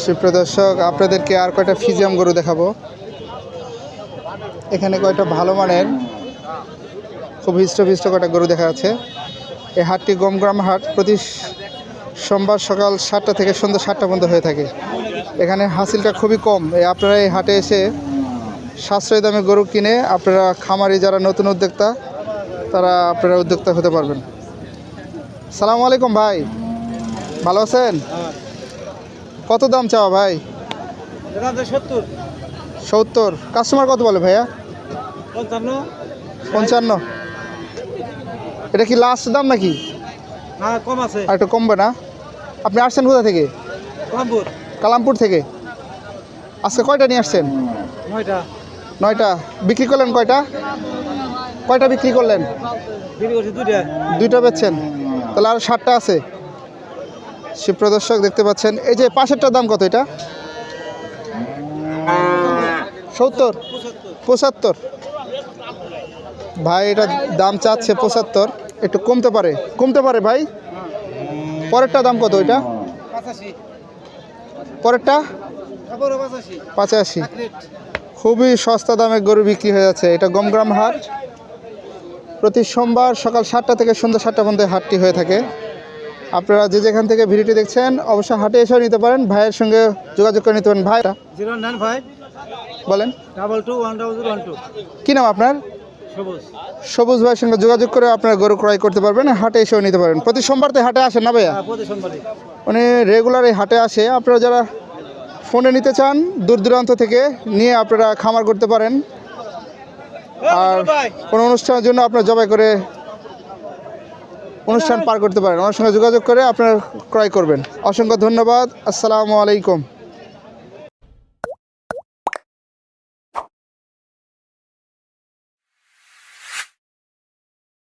সুপ্রিয় দর্শক, আপনাদেরকে আর কয়টা ফিজিয়াম গরু দেখাবো? এখানে কয়টা ভালো মানের, খুব হৃষ্টপুষ্ট কয়টা গরু দেখা যাচ্ছে। এই হাটটি গমগ্রাম হাট, প্রতি সোমবার সকাল সাতটা থেকে সন্ধ্যা সাতটা পর্যন্ত হয়ে থাকে। এখানে হাসিলটা খুবই কম। এই আপনারা এই হাটে এসে সাশ্রয় দামে গরু কিনে আপনারা খামারি যারা নতুন উদ্যোক্তা, তারা আপনারা উদ্যোক্তা হতে পারবেন। সালামু আলাইকুম ভাই। ভালো আছেন? কত দাম চাওয়া ভাই? সত্তর। সত্তর। কাস্টমার কত বলে ভাইয়া? পঞ্চান্ন। পঞ্চান্ন। এটা কি লাস্ট দাম নাকি? কম আছে। আর একটু কমবে না? আপনি আসছেন কোথা থেকে? কালামপুর। থেকে? আজকে কয়টা নিয়ে আসছেন? নয়টা। নয়টা। বিক্রি করলেন কয়টা? কয়টা বিক্রি করলেন? দুইটা। দুইটা বেচছেন। তাহলে আর ষাটটা আছে। সুপ্রদর্শক দেখতে পাচ্ছেন। এই যে পাশেরটার দাম কত এটা? সত্তর? পঁচাত্তর। ভাই এটা দাম চাচ্ছে পঁচাত্তর। একটু কমতে পারে। কমতে পারে ভাই? পরেরটা দাম কত ওইটা পরেরটা? পঁচাশি। খুবই সস্তা দামে গরু বিক্রি হয়ে যাচ্ছে। এটা গমগ্রাম হাট। প্রতি সোমবার সকাল সাতটা থেকে সন্ধ্যা সাতটা পর্যন্ত হাটটি হয়ে থাকে। আপনারা যে যেখান থেকে ভিডিওটি দেখছেন অবশ্যই হাটে এসেও নিতে পারেন। ভাইয়ের সঙ্গে যোগাযোগ করে নিতে পারেন। জিরো নাইন ফাইভ বলেন। Double two one double one two. কী নাম আপনার? সবুজ। ভাইয়ের সঙ্গে যোগাযোগ করে আপনারা গরু ক্রয় করতে পারবেন হাটে এসেও নিতে পারেন। প্রতি সোমবার তো হাটে আসেন না ভাইয়া? হ্যাঁ উনি রেগুলার এই হাটে আসে। আপনারা যারা ফোনে নিতে চান দূর দূরান্ত থেকে নিয়ে আপনারা খামার করতে পারেন। আর কোনো অনুষ্ঠানের জন্য আপনারা জবাই করে অনুষ্ঠান পার করতে পারেন। ওনার সঙ্গে যোগাযোগ করে আপনারা ক্রয় করবেন। অসংখ্য ধন্যবাদ। আসসালামু আলাইকুম।